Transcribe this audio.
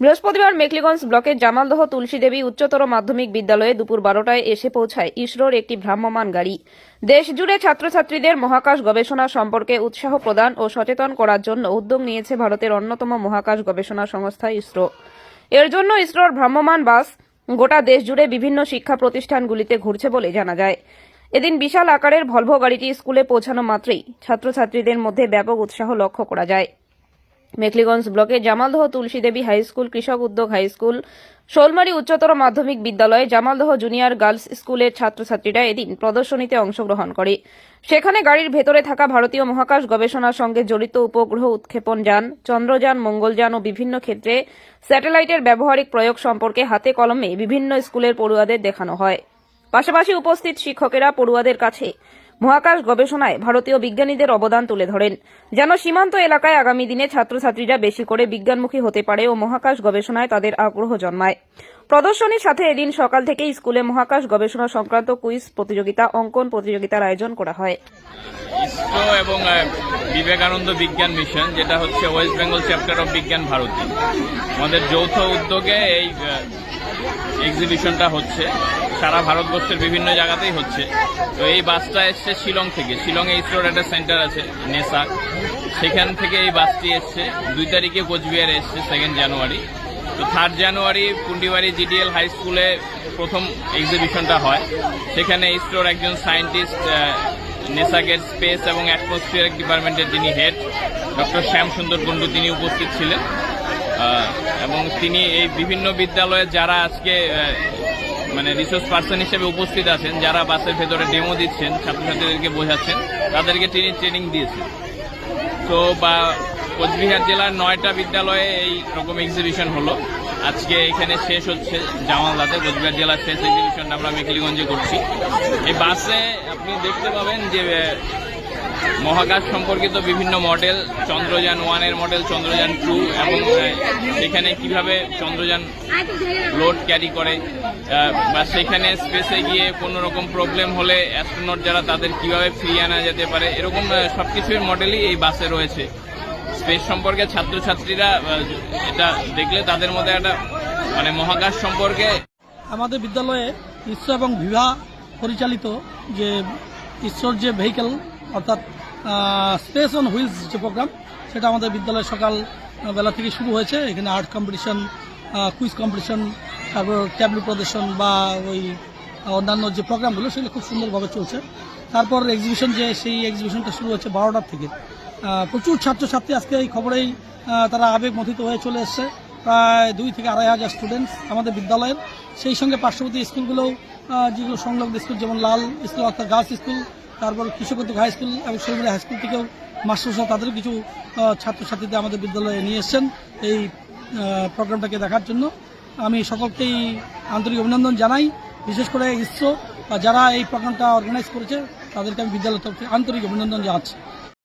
বৃহস্পতিবার মেকলিগঞ্জ ব্লকের জামালদহ তুলসী দেবী উচ্চতর মাধ্যমিক বিদ্যালয়ে দুপুর বারোটায় এসে পৌঁছায় ইসরোর একটি ভ্রাম্যমান গাড়ি। দেশ জুড়ে ছাত্রছাত্রীদের মহাকাশ গবেষণা সম্পর্কে উৎসাহ প্রদান ও সচেতন করার জন্য উদ্যোগ নিয়েছে ভারতের অন্যতম মহাকাশ গবেষণা সংস্থা ইসরো। এর জন্য ইসরোর ভ্রাম্যমান বাস গোটা দেশ জুড়ে বিভিন্ন শিক্ষা প্রতিষ্ঠানগুলিতে ঘুরছে বলে জানা যায়। এদিন বিশাল আকারের ভলভো গাড়িটি স্কুলে পৌঁছানো মাত্রই ছাত্রছাত্রীদের মধ্যে ব্যাপক উৎসাহ লক্ষ্য করা যায়। মেখলিগঞ্জ ব্লকে জামালদহ তুলসী দেবী হাই স্কুল কৃষক উদ্যোগ হাই স্কুল শোলমারি উচ্চতর মাধ্যমিক বিদ্যালয়ে জামালদহ জুনিয়র গার্লস স্কুলের ছাত্রছাত্রীরা এদিন প্রদর্শনীতে অংশগ্রহণ করে। সেখানে গাড়ির ভেতরে থাকা ভারতীয় মহাকাশ গবেষণার সঙ্গে জড়িত উপগ্রহ উৎক্ষেপণ যান, চন্দ্রযান, মঙ্গলযান ও বিভিন্ন ক্ষেত্রে স্যাটেলাইটের ব্যবহারিক প্রয়োগ সম্পর্কে হাতে কলমে বিভিন্ন স্কুলের পড়ুয়াদের দেখানো হয়। পাশাপাশি উপস্থিত শিক্ষকেরা পড়ুয়াদের কাছে মহাকাশ গবেষণায় ভারতীয় বিজ্ঞানীদের অবদান তুলে ধরেন। যেন সীমান্ত এলাকায় আগামী দিনে ছাত্রছাত্রীরা বেশি করে বিজ্ঞানমুখী হতে পারে ও মহাকাশ গবেষণায় তাদের আগ্রহ জন্মায়। প্রদর্শনীর সাথে এদিন সকাল থেকেই স্কুলে মহাকাশ গবেষণা সংক্রান্ত কুইজ প্রতিযোগিতা, অঙ্কন প্রতিযোগিতার আয়োজন করা হয়। ইসরো এবং বিবেকানন্দ বিজ্ঞান মিশন, যেটা হচ্ছে ওয়েস্ট বেঙ্গল চ্যাপ্টার অফ বিজ্ঞান ভারতী আমাদের যৌথ উদ্যোগে এই এক্সিবিশনটা হচ্ছে। সারা ভারতবর্ষের বিভিন্ন জায়গাতেই হচ্ছে। তো এই বাসটা এসছে শিলং থেকে। শিলংয়ে ইসরোর একটা সেন্টার আছে নেসা সেখান থেকে এই বাসটি এসছে। দুই তারিখে কোচবিহারে এসছে সেকেন্ড জানুয়ারি তো third January Pundibari GDL high স্কুলে প্রথম এক্সিবিশনটা হয়। সেখানে ইসরোর একজন সায়েন্টিস্ট নেসাকের স্পেস এবং অ্যাটমসফিয়ারিক ডিপার্টমেন্টের যিনি হেড ডক্টর শ্যাম সুন্দর কুণ্ডু, তিনি উপস্থিত ছিলেন। এবং তিনি এই বিভিন্ন বিদ্যালয়ে যারা আজকে মানে রিসোর্স পার্সন হিসেবে উপস্থিত আছেন, যারা বাসের ভেতরে ডেমো দিচ্ছেন, ছাত্রছাত্রীদেরকে বোঝাচ্ছেন, তাদেরকে তিনি ট্রেনিং দিয়েছেন। তো বা কোচবিহার জেলার নয়টা বিদ্যালয়ে এই রকম এক্সিবিশন হলো। আজকে এখানে শেষ হচ্ছে জামালদাতে, কোচবিহার জেলার শেষ এক্সিবিশনটা আমরা মেকলিগঞ্জে করছি। এই বাসে আপনি দেখতে পাবেন যে মহাকাশ সম্পর্কিত বিভিন্ন মডেল চন্দ্রযান ওয়ানের মডেল চন্দ্রযান টু এবং সেখানে কীভাবে চন্দ্রযান লোড ক্যারি করে বা সেখানে স্পেসে গিয়ে কোনো রকম প্রবলেম হলে অ্যাস্ট্রোনট যারা তাদের কীভাবে ফিরিয়ে আনা যেতে পারে এরকম আহ, সবকিছুর মডেলই এই বাসে রয়েছে। স্পেস সম্পর্কে ছাত্রছাত্রীরা এটা দেখলে তাদের মধ্যে একটা মানে মহাকাশ সম্পর্কে আমাদের বিদ্যালয়ে ইসরো এবং বিভা পরিচালিত যে ইসরোর যে ভেহিকেল অর্থাৎ স্পেস অন হুইলস যে প্রোগ্রাম সেটা আমাদের বিদ্যালয়ে সকাল বেলা থেকে শুরু হয়েছে। এখানে আর্ট কম্পিটিশন কুইজ কম্পিটিশন তারপর ট্যাবলু প্রদর্শন বা ওই অন্যান্য যে প্রোগ্রামগুলো সেগুলো খুব সুন্দরভাবে চলছে। তারপর এক্সিবিশন যে, সেই এক্সিবিশনটা শুরু হচ্ছে বারোটার থেকে। প্রচুর ছাত্রছাত্রী আজকে এই খবরেই তারা আবেগ মথিত হয়ে চলে এসছে। প্রায় দুই থেকে আড়াই হাজার স্টুডেন্টস আমাদের বিদ্যালয়ের। সেই সঙ্গে পার্শ্ববর্তী স্কুলগুলোও যেগুলো সংলগ্ন স্কুল, যেমন লাল স্কুল অর্থাৎ গার্লস স্কুল তারপর কৃষকবন্ধু হাই স্কুল এবং শৈলী হাই স্কুল থেকেও মাস্টারসহ তাদেরও কিছু ছাত্রছাত্রীদের আমাদের বিদ্যালয়ে নিয়ে এসছেন এই প্রোগ্রামটাকে দেখার জন্য। আমি সকলকেই আন্তরিক অভিনন্দন জানাই। বিশেষ করে ইসরো যারা এই প্রোগ্রামটা অর্গানাইজ করেছে, তাদেরকে আমি বিদ্যালয় তরফে আন্তরিক অভিনন্দন জানাচ্ছি।